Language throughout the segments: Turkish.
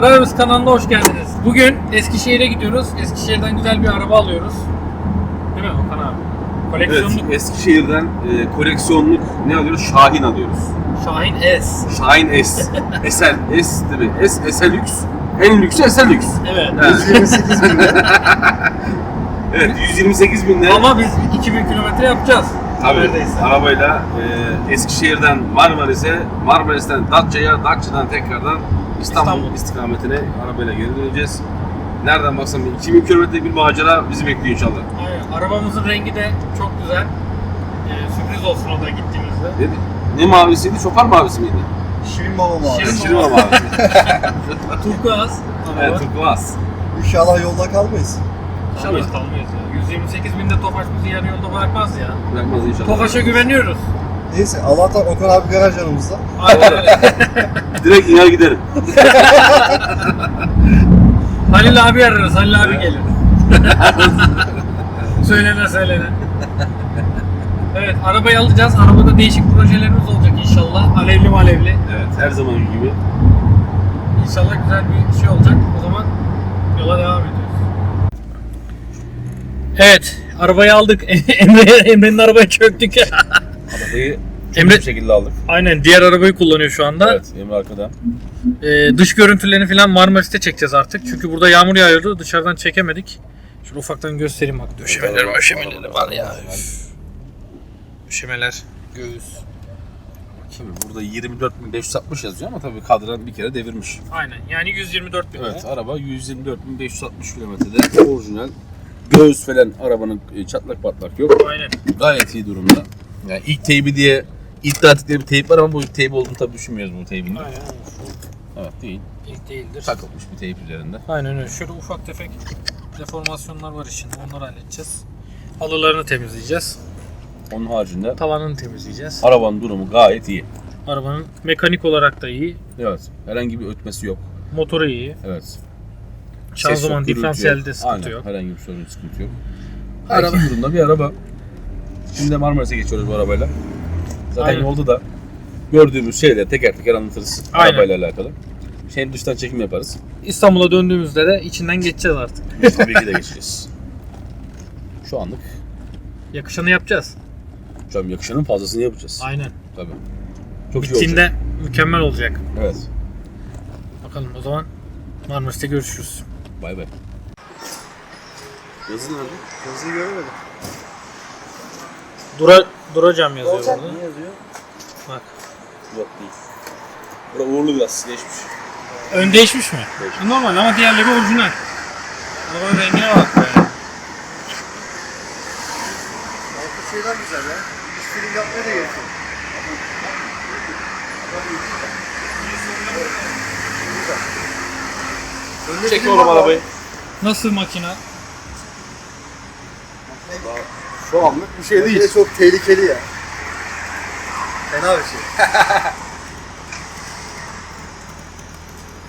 Drivers kanalına hoş geldiniz. Bugün Eskişehir'e gidiyoruz. Eskişehir'den güzel bir araba alıyoruz. Değil mi Okan abi? Evet, Koleksiyonluk Eskişehir'den e, koleksiyonluk ne alıyoruz? Şahin alıyoruz. Şahin S. Şahin S. Esel S tabii. S, Esel Lüks. En lüksü Esel Lüks. Evet. Evet. 128 bin lira. Evet, 128 bin lira. Ama biz 2000 kilometre yapacağız. Tabii, Neredeyse. arabayla e, Eskişehir'den Marmaris'e, Marmaris'ten Datça'ya, Datça'dan tekrardan İstanbul, İstanbul. istikametine arabayla geri döneceğiz. Nereden baksan bir 2000 kilometre bir macera bizi bekliyor inşallah. Aynen. Arabamızın rengi de çok güzel. Ee, sürpriz olsun o da gittiğimizde. Dedi. Ne mavisiydi? Şofar mavisi miydi? Şirin baba mı? Şirin Şirin mavisi. Turkuaz. evet, turkuaz. İnşallah yolda kalmayız. İnşallah kalmayız ya. 128 binde Tofaş bizi yarı yolda bırakmaz ya. Bırakmaz inşallah. Tofaş'a güveniyoruz. Neyse Allah'tan Okan abi garaj yanımızda. Aynen öyle. Direkt iner giderim. Halil abi ararız. Halil abi gelir. söylene söylene. Evet arabayı alacağız. Arabada değişik projelerimiz olacak inşallah. Alevli malevli. Evet, her zaman gibi. İnşallah güzel bir şey olacak. O zaman yola devam ediyoruz. Evet, arabayı aldık. Emre Emre'nin arabaya çöktük. Arabayı Emre- bir şekilde aldık. Aynen, diğer arabayı kullanıyor şu anda. Evet, Emre arkada. Ee, dış görüntülerini falan Marmaris'te çekeceğiz artık. Çünkü burada yağmur yağıyordu. Dışarıdan çekemedik. Şöyle ufaktan göstereyim bak. Döşemeler, döşemeleri var ya. Döşemeler, göğüs. Bakayım burada 24.560 yazıyor ama tabii kadran bir kere devirmiş. Aynen. Yani 124 bin. Evet, araba 124.560 kilometrede orijinal. Göğüs falan arabanın e, çatlak patlak yok. Aynen. Gayet iyi durumda. Yani ilk teybi diye iddia ettikleri bir teyp var ama bu teyp olduğunu tabii düşünmüyoruz bu teybin. Aynen. Evet değil. İlk değildir. Takılmış bir teyp üzerinde. Aynen öyle. Şöyle ufak tefek deformasyonlar var içinde. Onları halledeceğiz. Halılarını temizleyeceğiz. Onun haricinde Tavanını temizleyeceğiz. arabanın durumu gayet iyi. Arabanın mekanik olarak da iyi. Evet. Herhangi bir ötmesi yok. Motoru iyi. Evet. Şanzıman diferansiyelde sıkıntı Aynen, yok. Herhangi bir sorun sıkıntı yok. Araba durumda bir araba. Şimdi de Marmaris'e geçiyoruz bu arabayla. Zaten Aynen. yolda da gördüğümüz şeyleri teker teker anlatırız Aynen. arabayla alakalı. Şehir dıştan çekim yaparız. İstanbul'a döndüğümüzde de içinden geçeceğiz artık. Tabii ki de geçeceğiz. Şu anlık Yakışanı yapacağız. şu an yakışanın fazlasını yapacağız. Aynen. Tabii. Çok iyi Bittiğinde olacak. mükemmel olacak. Evet. Bakalım o zaman Marmaris'te görüşürüz. Bay bay. Yazın nerede? Hızlı göremedim. Dura, duracağım yazıyor burada. Ne yazıyor? Bak. Yok değil. Bura uğurlu biraz değişmiş. Ön değişmiş mi? Değişmiş. Normal ama diğerleri orijinal. Arabanın rengine bak be. Arka şeyler güzel ya. Film yapmaya da gerek yok. Önde Çek oğlum var arabayı. Nasıl makina? Şu anlık bir şey abi. Bir de çok tehlikeli ya. Fena bir şey.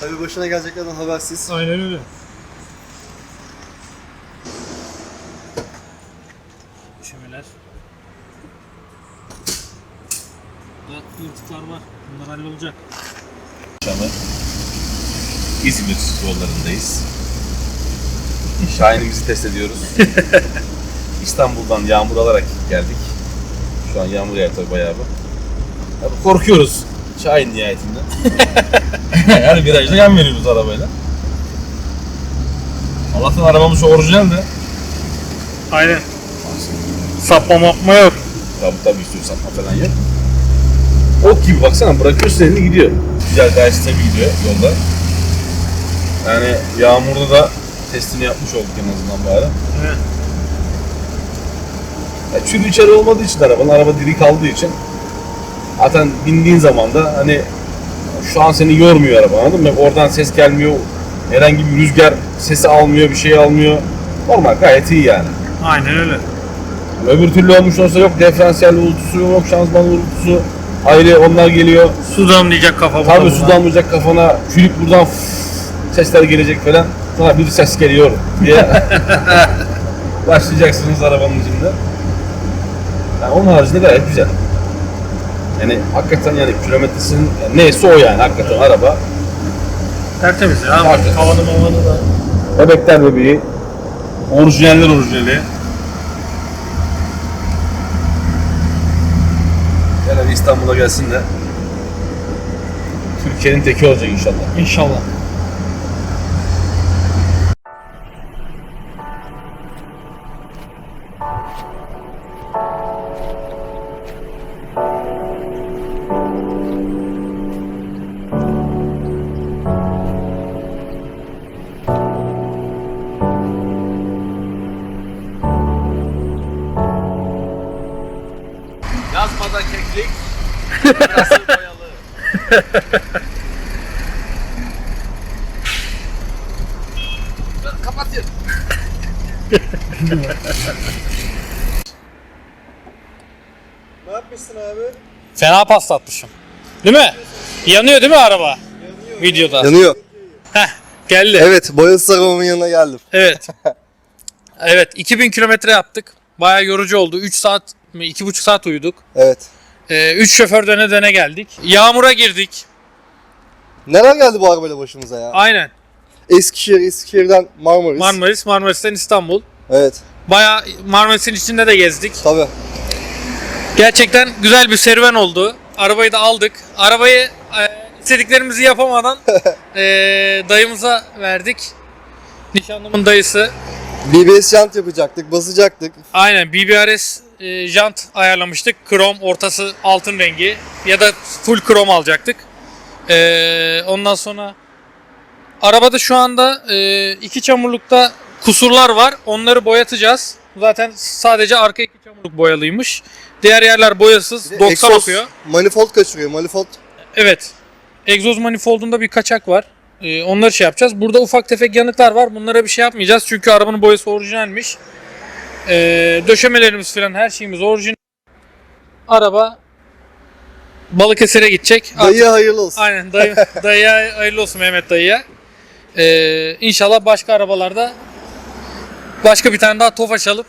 Tabii başına geleceklerden habersiz. Aynen öyle. Döşemeler. Burada yırtıklar var. Bunlar hallolacak. akşamı İzmir yollarındayız. Şahinimizi test ediyoruz. İstanbul'dan yağmur alarak geldik. Şu an yağmur yağıyor tabii bayağı bir. Tabii korkuyoruz Şahin nihayetinde. yani virajda yan veriyoruz arabayla. Allah'tan arabamız orijinal de. Aynen. Sapma mapma yok. Tabii tabii istiyorsan falan yok. Ok gibi baksana bırakıyorsun elini gidiyor. Güzel gayet stabil gidiyor yolda. Yani yağmurda da testini yapmış olduk en azından bari. Evet. Ya çürü içeri olmadığı için arabanın, araba diri kaldığı için zaten bindiğin zaman da hani şu an seni yormuyor araba anladın mı? Oradan ses gelmiyor, herhangi bir rüzgar sesi almıyor, bir şey almıyor. Normal gayet iyi yani. Aynen öyle. Öbür türlü olmuş olsa yok diferansiyel uğultusu, yok şanzıman uğultusu. Ayrı onlar geliyor. Su damlayacak kafa Tabii su damlayacak kafana, çürük buradan sesler gelecek falan. Sana bir ses geliyor diye başlayacaksınız arabanın içinde. Yani onun haricinde gayet güzel. Yani hakikaten yani kilometresinin yani neyse o yani hakikaten araba Tertemiz ya. Tertemiz. Tavanı mavanı da. Bebekler bebeği. Orijinaller orijinali. Bir İstanbul'a gelsin de Türkiye'nin teki olacak inşallah. İnşallah. Nasıl boyalı. Ne yapmışsın abi? Fena paslatmışım. Değil mi? Yanıyor değil mi araba? Videoda. Yanıyor. Heh, geldi. Evet, boyası arabamın yanına geldim. Evet. Evet 2000 kilometre yaptık. Baya yorucu oldu. 3 saat mi 2,5 saat uyuduk. Evet. 3 şoför döne döne geldik. Yağmura girdik. Neler geldi bu arabayla başımıza ya? Aynen. Eskişehir, Eskişehir'den Marmaris. Marmaris, Marmaris'ten İstanbul. Evet, Baya Marmaris'in içinde de gezdik. tabii. Gerçekten güzel bir serüven oldu. Arabayı da aldık. Arabayı e, istediklerimizi yapamadan e, dayımıza verdik. Nişanlımın dayısı. BBS jant yapacaktık, basacaktık. Aynen BBRS e, jant ayarlamıştık. Krom ortası altın rengi ya da full krom alacaktık. E, ondan sonra arabada şu anda e, iki çamurlukta kusurlar var. Onları boyatacağız. Zaten sadece arka iki çamurluk boyalıymış. Diğer yerler boyasız. Bir de 90 egzoz, okuyor. Manifold kaçırıyor, manifold. Evet. Egzoz manifoldunda bir kaçak var. Ee, onları şey yapacağız. Burada ufak tefek yanıklar var. Bunlara bir şey yapmayacağız. Çünkü arabanın boyası orijinalmiş. Ee, döşemelerimiz falan her şeyimiz orijinal. Araba Balıkesir'e gidecek. Dayı hayırlı olsun. Aynen dayı, dayıya hayırlı olsun Mehmet dayıya. Ee, inşallah başka arabalarda başka bir tane daha Tofaş alıp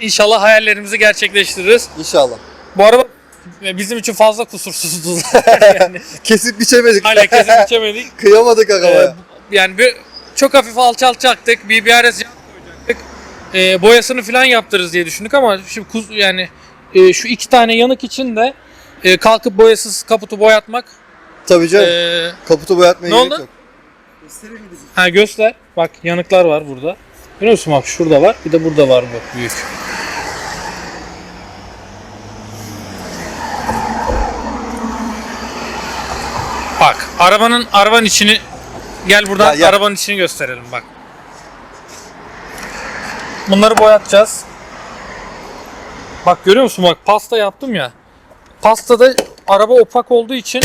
inşallah hayallerimizi gerçekleştiririz. İnşallah. Bu araba bizim için fazla kusursuzdu yani. Kesip biçemedik. Hala kesip içemedik. Kıyamadık Ee, arabaya. yani bir, çok hafif alçaltacaktık. BBRS. Ee, boyasını falan yaptırırız diye düşündük ama şimdi kuz, yani e, şu iki tane yanık için de e, kalkıp boyasız kaputu boyatmak. Tabii canım. e, Kaputu boyatmaya ne gerek oldu? yok. ha göster. Bak yanıklar var burada. Görüyor musun bak şurada var. Bir de burada var bu büyük. Bak arabanın arabanın içini gel buradan Ya, ya. arabanın içini gösterelim bak. Bunları boyatacağız. Bak görüyor musun bak pasta yaptım ya. Pastada araba opak olduğu için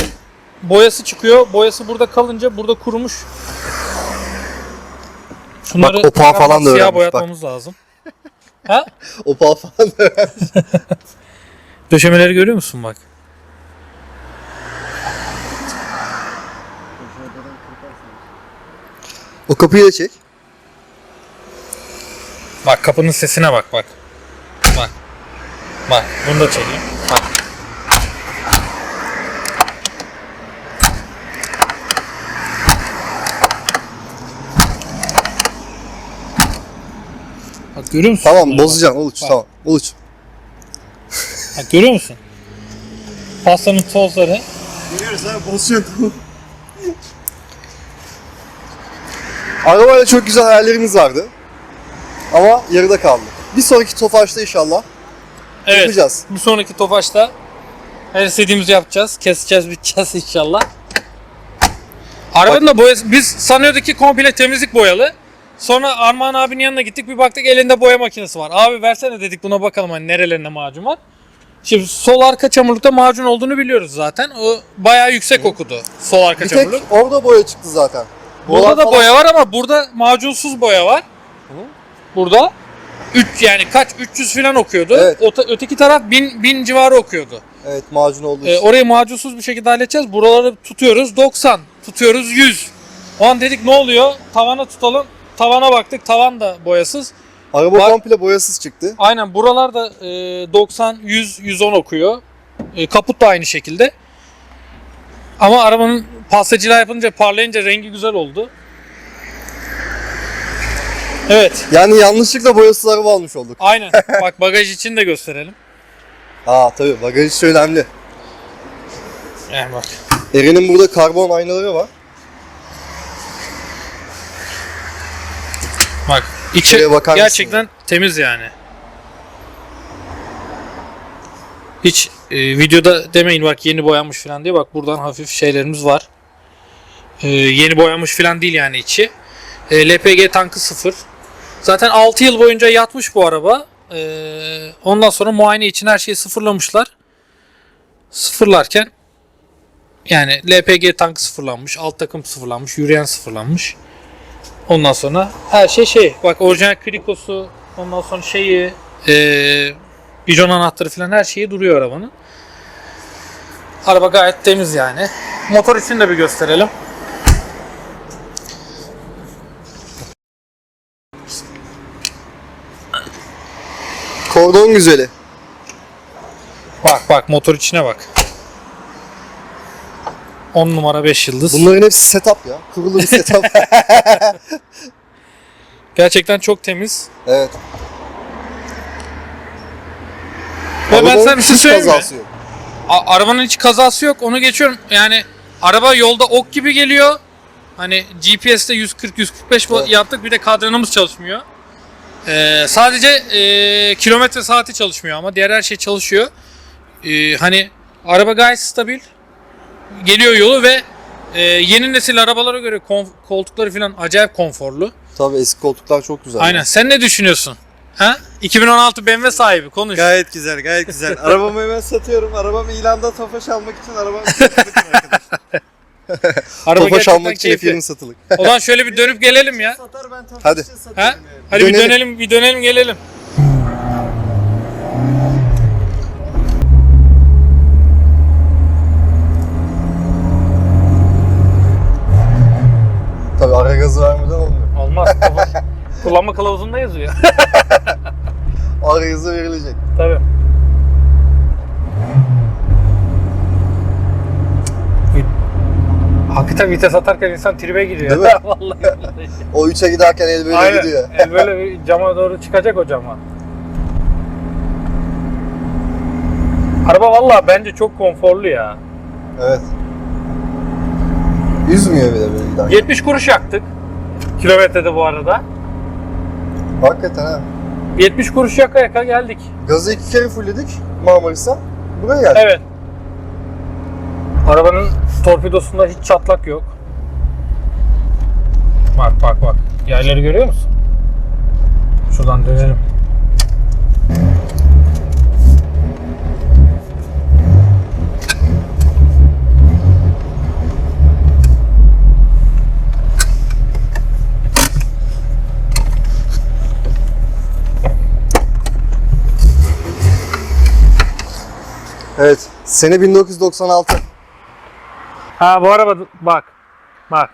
boyası çıkıyor. Boyası burada kalınca burada kurumuş. Şunları Bak, opağı falan da siyah öğrenmiş, boyatmamız lazım. ha? Opal falan da Döşemeleri görüyor musun bak? O kapıyı da çek. Bak kapının sesine bak bak. Bak. Bak bunu da çekeyim. Bak. Bak görüyor musun? Tamam, bozacaksın. Uluç, Bak. tamam. Uluç. Bak görüyor musun? Pastanın tozları. Görüyoruz abi bozacaksın. Arabayla çok güzel hayallerimiz vardı. Ama yarıda kaldı. Bir sonraki Tofaş'ta inşallah Evet. yapacağız. Bir sonraki Tofaş'ta her istediğimizi yapacağız. Keseceğiz, biteceğiz inşallah. Arabanın da boyası, biz sanıyorduk ki komple temizlik boyalı. Sonra Armağan abinin yanına gittik bir baktık elinde boya makinesi var. Abi versene dedik buna bakalım hani nerelerinde macun var. Şimdi sol arka çamurlukta macun olduğunu biliyoruz zaten. O bayağı yüksek okudu. Sol arka Bir tek çamurluk. orada boya çıktı zaten. Burada da falan- boya var ama burada macunsuz boya var. Burada 3 yani kaç 300 falan okuyordu. Evet. Ota- öteki taraf 1000 1000 civarı okuyordu. Evet macun olduğu Ee, için. orayı macunsuz bir şekilde halledeceğiz. Buraları tutuyoruz 90, tutuyoruz 100. O an dedik ne oluyor? Tavana tutalım. Tavana baktık. Tavan da boyasız. Araba Var- komple boyasız çıktı. Aynen buralar da e, 90, 100, 110 okuyor. E, kaput da aynı şekilde. Ama arabanın pastacıyla yapınca parlayınca rengi güzel oldu. Evet. Yani yanlışlıkla boyasız araba almış olduk. Aynen. Bak bagaj için de gösterelim. Aa tabii bagaj işi önemli. Yani bak. Eren'in burada karbon aynaları var. Bak. içi bakar mısın gerçekten temiz yani. Hiç e, videoda demeyin bak yeni boyanmış falan diye. Bak buradan hafif şeylerimiz var. E, yeni boyanmış falan değil yani içi. E, LPG tankı sıfır. Zaten 6 yıl boyunca yatmış bu araba. E, ondan sonra muayene için her şeyi sıfırlamışlar. Sıfırlarken yani LPG tankı sıfırlanmış, alt takım sıfırlanmış, yürüyen sıfırlanmış. Ondan sonra her şey şey. Bak orijinal krikosu, ondan sonra şeyi, eee bijon anahtarı falan her şeyi duruyor arabanın. Araba gayet temiz yani. Motor için de bir gösterelim. Kordon güzeli. Bak bak motor içine bak. 10 numara 5 yıldız. Bunların hepsi setup ya. Kurulu bir setup. Gerçekten çok temiz. evet. Ve ben sana bir şey söyleyeyim mi? kazası yok. A- arabanın hiç kazası yok. Onu geçiyorum. Yani araba yolda ok gibi geliyor. Hani GPS'te 140 145 bu- Evet. yaptık. Bir de kadranımız çalışmıyor. Ee, sadece e, kilometre saati çalışmıyor ama diğer her şey çalışıyor. Ee, hani araba gayet stabil. Geliyor yolu ve e, yeni nesil arabalara göre konf- koltukları falan acayip konforlu. Tabii eski koltuklar çok güzel. Aynen. Sen ne düşünüyorsun? Ha? 2016 BMW sahibi konuş. Gayet güzel, gayet güzel. Arabamı hemen satıyorum. Arabamı ilanda tofaş almak için arabamı satılık arkadaşlar. Araba Tofaş gerçekten almak için keyifli. F20 satılık. O zaman şöyle bir dönüp gelelim ya. Satar ben tofaş Hadi. Ha? yani. Hadi bir Dönelim. dönelim, bir dönelim gelelim. Tabii ara gazı vermeden olmuyor. Olmaz. Kullanma kılavuzunda yazıyor. Ara gazı verilecek. Tabii. Hakikaten vites atarken insan tribe giriyor. Değil mi? Vallahi. O 3'e giderken el böyle Aynen. gidiyor. El böyle bir cama doğru çıkacak o cama. Araba vallahi bence çok konforlu ya. Evet. Üzmüyor bile böyle giderken. 70 kuruş yaktık. Kilometrede bu arada. Hakikaten ha. 70 kuruş yaka yaka geldik. Gazı iki kere fullledik Marmaris'ten. Buraya geldik. Evet. Arabanın torpidosunda hiç çatlak yok. Bak bak bak. Yerleri görüyor musun? Şuradan dönelim. Evet. Sene 1996. Ha bu araba bak. Bak.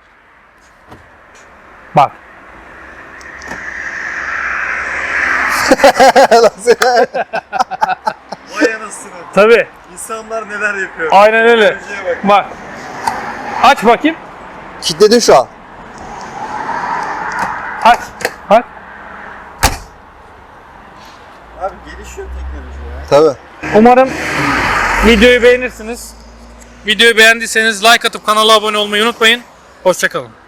Bak. Vay anasını. Tabi. İnsanlar neler yapıyor. Aynen öyle. Bak. Bak. Aç bakayım. Kitledin şu an. Aç. Bak. Abi gelişiyor teknoloji ya. Tabii. Umarım videoyu beğenirsiniz. Videoyu beğendiyseniz like atıp kanala abone olmayı unutmayın. Hoşçakalın.